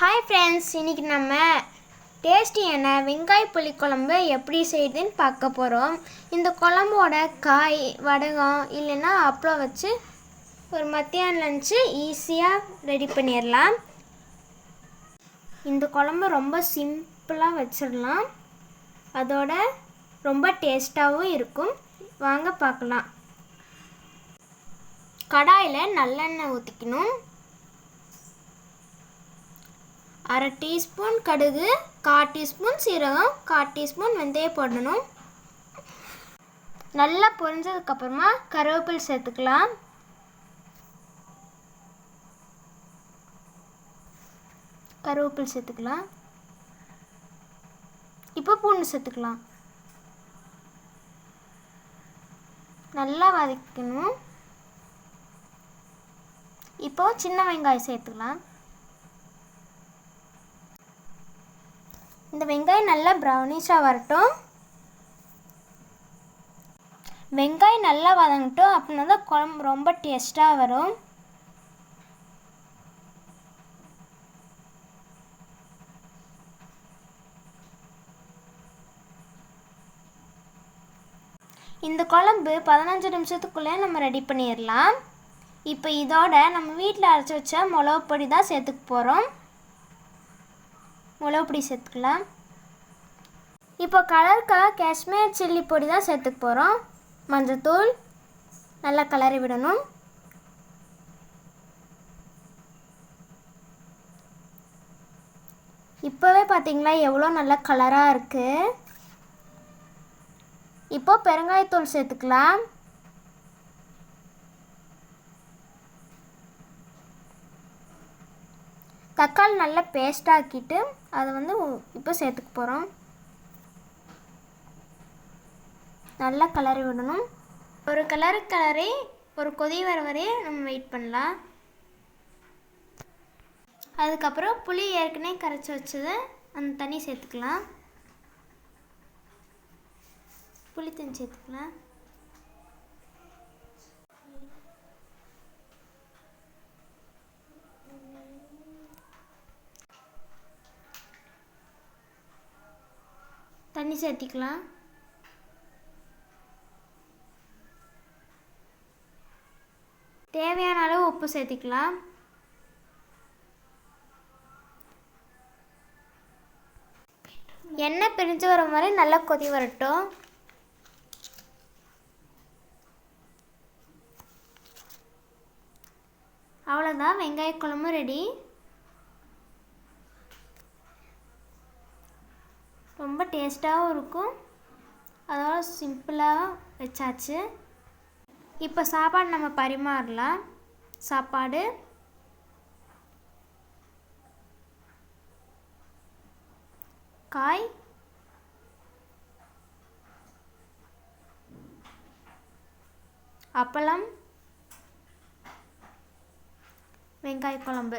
Hi friends இன்றைக்கி நம்ம டேஸ்டியான வெங்காய புளி குழம்பு எப்படி செய்யுதுன்னு பார்க்க போகிறோம் இந்த குழம்போட காய் வடகம் இல்லைன்னா அப்பளம் வச்சு ஒரு மத்தியான லஞ்சு ஈஸியாக ரெடி பண்ணிடலாம். இந்த குழம்பு ரொம்ப சிம்பிளாக வச்சிடலாம். அதோட ரொம்ப டேஸ்ட்டாகவும் இருக்கும். வாங்க பார்க்கலாம். கடாயில் நல்லெண்ணெய் ஊற்றிக்கணும் அரை டீஸ்பூன் கடுகு கால் டீஸ்பூன் சீரகம் கால் டீஸ்பூன் வெந்தயம் போடணும். நல்லா பொரிஞ்சதுக்கப்புறமா கருவேப்பில் சேர்த்துக்கலாம். கருவேப்பில் சேர்த்துக்கலாம். இப்போ பூண்டு சேர்த்துக்கலாம். நல்லா வதக்கணும். இப்போ சின்ன வெங்காயம் சேர்த்துக்கலாம். இந்த வெங்காயம் நல்லா ப்ரௌனிஷாக வரட்டும். வெங்காயம் நல்லா வதங்கட்டும். அப்படின்னா தான் குழம்பு ரொம்ப டேஸ்ட்டாக வரும். இந்த குழம்பு பதினஞ்சு நிமிஷத்துக்குள்ளே நம்ம ரெடி பண்ணிடலாம். இப்போ இதோட நம்ம வீட்டில் அரைச்சி வச்ச மிளகு பொடி தான் சேர்த்துக்க போகிறோம் மிளகு பொடி சேர்த்துக்கலாம். இப்போ கலருக்காக காஷ்மீர் சில்லி பொடி தான் சேர்த்துக்க போகிறோம் மஞ்சத்தூள் நல்லா கலரி விடணும். இப்போவே பார்த்தீங்களா எவ்வளோ நல்ல கலராக இருக்குது இப்போ பெருங்காயத்தூள் சேர்த்துக்கலாம். தக்காளி நல்லா பேஸ்ட் ஆக்கிட்டு அதை வந்து இப்போ சேர்த்துக்க போகிறோம் நல்லா கலரி விடணும். ஒரு கலரு கலரி ஒரு கொதி வர வரையும் நம்ம வெயிட் பண்ணலாம். அதுக்கப்புறம் புளி ஏற்கனவே கரைச்சி வச்சதை அந்த தண்ணி சேர்த்துக்கலாம். புளி தண்ணி சேர்த்துக்கலாம். தண்ணி சேர்த்திக்கலாம். தேவையான அளவு உப்பு சேர்த்திக்கலாம். எண்ணெய் பிரிஞ்சு வர மாதிரி நல்லா கொதி வரட்டும். அவ்வளோதான் வெங்காய குழம்பு ரெடி ரொம்ப டேஸ்ட்டாகவும் இருக்கும். அதோட சிம்பிளாக வச்சாச்சு. இப்போ சாப்பாடு நம்ம பரிமாறலாம். சாப்பாடு. காய். அப்பளம். வெங்காய குழம்பு.